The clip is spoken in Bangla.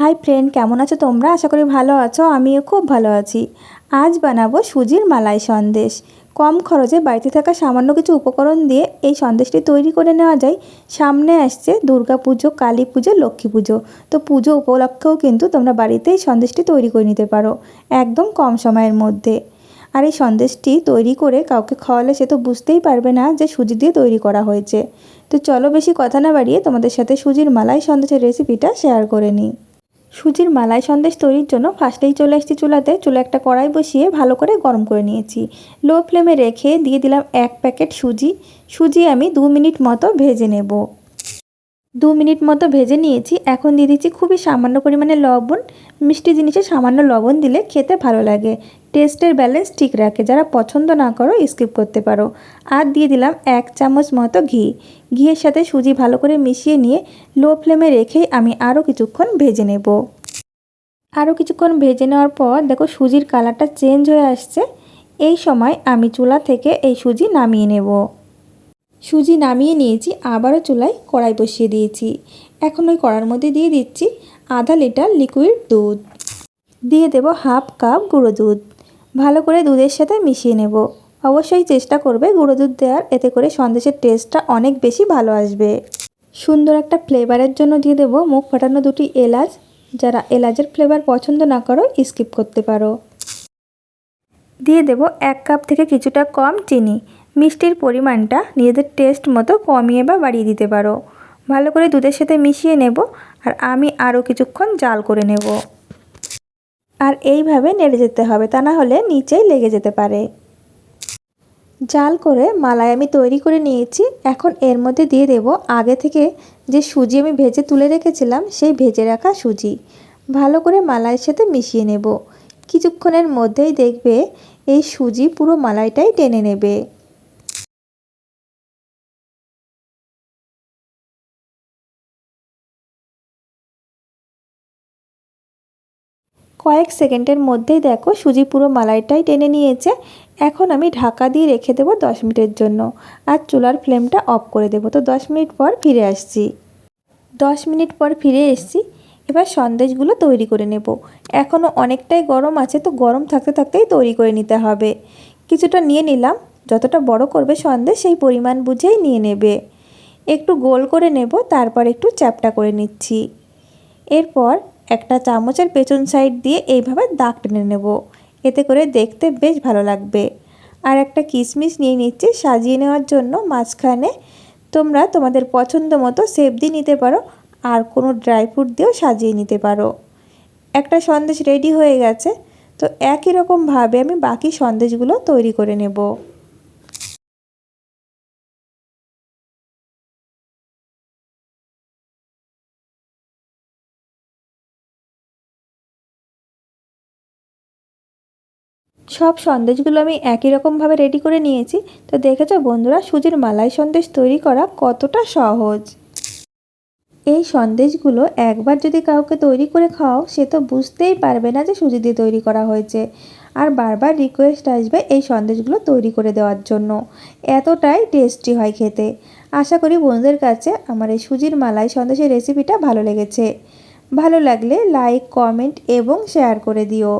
হাই ফ্রেন্ড, কেমন আছো তোমরা? আশা করি ভালো আছো, আমিও খুব ভালো আছি। আজ বানাবো সুজির মালাই সন্দেশ। কম খরচে বাড়িতে থাকা সামান্য কিছু উপকরণ দিয়ে এই সন্দেশটি তৈরি করে নেওয়া যায়। সামনে আসছে দুর্গা পুজো, কালী পুজো, লক্ষ্মী পুজো। তো পুজো উপলক্ষেও কিন্তু তোমরা বাড়িতে এই সন্দেশটি তৈরি করে নিতে পারো, একদম কম সময়ের মধ্যে। আর এই সন্দেশটি তৈরি করে কাউকে খাওয়ালে সে তো বুঝতেই পারবে না যে সুজি দিয়ে তৈরি করা হয়েছে। তো চলো বেশি কথা না বাড়িয়ে তোমাদের সাথে সুজির মালাই সন্দেশের রেসিপিটা শেয়ার করে নিই। সুজির মালাই সন্দেশ তৈরির জন্য ফার্স্টেই চলে এসেছি চুলাতে। চুলা একটা কড়াই বসিয়ে ভালো করে গরম করে নিয়েছি। লো ফ্লেমে রেখে দিয়ে দিলাম এক প্যাকেট সুজি। সুজি আমি দু মিনিট মতো ভেজে নেব। দু মিনিট মতো ভেজে নিয়েছি। এখন দিয়ে দিচ্ছি খুবই সামান্য পরিমাণে লবণ। মিষ্টি জিনিসে সামান্য লবণ দিলে খেতে ভালো লাগে। টেস্টের ব্যালেন্স ঠিক রাখে। যারা পছন্দ না করো, স্কিপ করতে পারো। আর দিয়ে দিলাম এক চামচ মতো ঘি। ঘিয়ের সাথে সুজি ভালো করে মিশিয়ে নিয়ে লো ফ্লেমে রেখেই আমি আরও কিছুক্ষণ ভেজে নেব। আরও কিছুক্ষণ ভেজে নেওয়ার পর দেখো সুজির কালারটা চেঞ্জ হয়ে আসছে। এই সময় আমি চুলা থেকে এই সুজি নামিয়ে নেব। সুজি নামিয়ে নিয়েছি, আবারও চুলায় কড়াই বসিয়ে দিয়েছি। এখন ওই কড়ার মধ্যে দিয়ে দিচ্ছি আধা লিটার লিকুইড দুধ। দিয়ে দেব হাফ কাপ গুঁড়ো দুধ। ভালো করে দুধের সাথে মিশিয়ে নেব। অবশ্যই চেষ্টা করবে গুঁড়ো দুধ দেওয়ার, এতে করে সন্দেশের টেস্টটা অনেক বেশি ভালো আসবে। সুন্দর একটা ফ্লেভারের জন্য দিয়ে দেব মুখ ফাটানো দুটি এলাচ। যারা এলাচের ফ্লেভার পছন্দ না করো স্কিপ করতে পারো। দিয়ে দেব এক কাপ থেকে কিছুটা কম চিনি। মিষ্টির পরিমাণটা নিজেদের টেস্ট মতো কমিয়ে বা বাড়িয়ে দিতে পারো। ভালো করে দুধের সাথে মিশিয়ে নেব, আর আমি আরও কিছুক্ষণ জাল করে নেব। আর এইভাবে নেড়ে যেতে হবে, তা না হলে নিচেই লেগে যেতে পারে। জাল করে মালাই আমি তৈরি করে নিয়েছি। এখন এর মধ্যে দিয়ে দেব আগে থেকে যে সুজি আমি ভেজে তুলে রেখেছিলাম, সেই ভেজে রাখা সুজি। ভালো করে মালাইয়ের সাথে মিশিয়ে নেব। কিছুক্ষণের মধ্যেই দেখবে এই সুজি পুরো মালাইটাই টেনে নেবে। কয়েক সেকেন্ডের মধ্যেই দেখো সুজি পুরো মালাইটাই টেনে নিয়েছে। এখন আমি ঢাকা দিয়ে রেখে দেবো দশ মিনিটের জন্য আর চুলার ফ্লেমটা অফ করে দেবো। তো দশ মিনিট পর ফিরে আসছি। দশ মিনিট পর ফিরে এসছি। এবার সন্দেশগুলো তৈরি করে নেব। এখনও অনেকটাই গরম আছে, তো গরম থাকতে থাকতেই তৈরি করে নিতে হবে। কিছুটা নিয়ে নিলাম। যতটা বড় করবে সন্দেশ, সেই পরিমাণ বুঝেই নিয়ে নেবে। একটু গোল করে নেব, তারপর একটু চ্যাপটা করে নিচ্ছি। এরপর একটা চামচের পেছন সাইড দিয়ে এইভাবে দাগ টেনে নেব। এতে করে দেখতে বেশ ভালো লাগবে। আর একটা কিশমিশ নিয়ে নিচ্ছি সাজিয়ে নেওয়ার জন্য মাঝখানে। তোমরা তোমাদের পছন্দ মতো সেপ দিয়ে নিতে পারো, আর কোনো ড্রাই ফ্রুট দিয়েও সাজিয়ে নিতে পারো। একটা সন্দেশ রেডি হয়ে গেছে, তো একই রকমভাবে আমি বাকি সন্দেশগুলো তৈরি করে নেব। সব সন্দেশগুলো আমি একই রকমভাবে রেডি করে নিয়েছি। তো দেখেছ বন্ধুরা, সুজির মালাই সন্দেশ তৈরি করা কতটা সহজ। এই সন্দেশগুলো একবার যদি কাউকে তৈরি করে খাও সে তো বুঝতেই পারবে না যে সুজি দিয়ে তৈরি করা হয়েছে। আর বারবার রিকোয়েস্ট আসবে এই সন্দেশগুলো তৈরি করে দেওয়ার জন্য। এতটাই টেস্টি হয় খেতে। আশা করি বন্ধুদের কাছে আমার এই সুজির মালাই সন্দেশের রেসিপিটা ভালো লেগেছে। ভালো লাগলে লাইক কমেন্ট এবং শেয়ার করে দিও।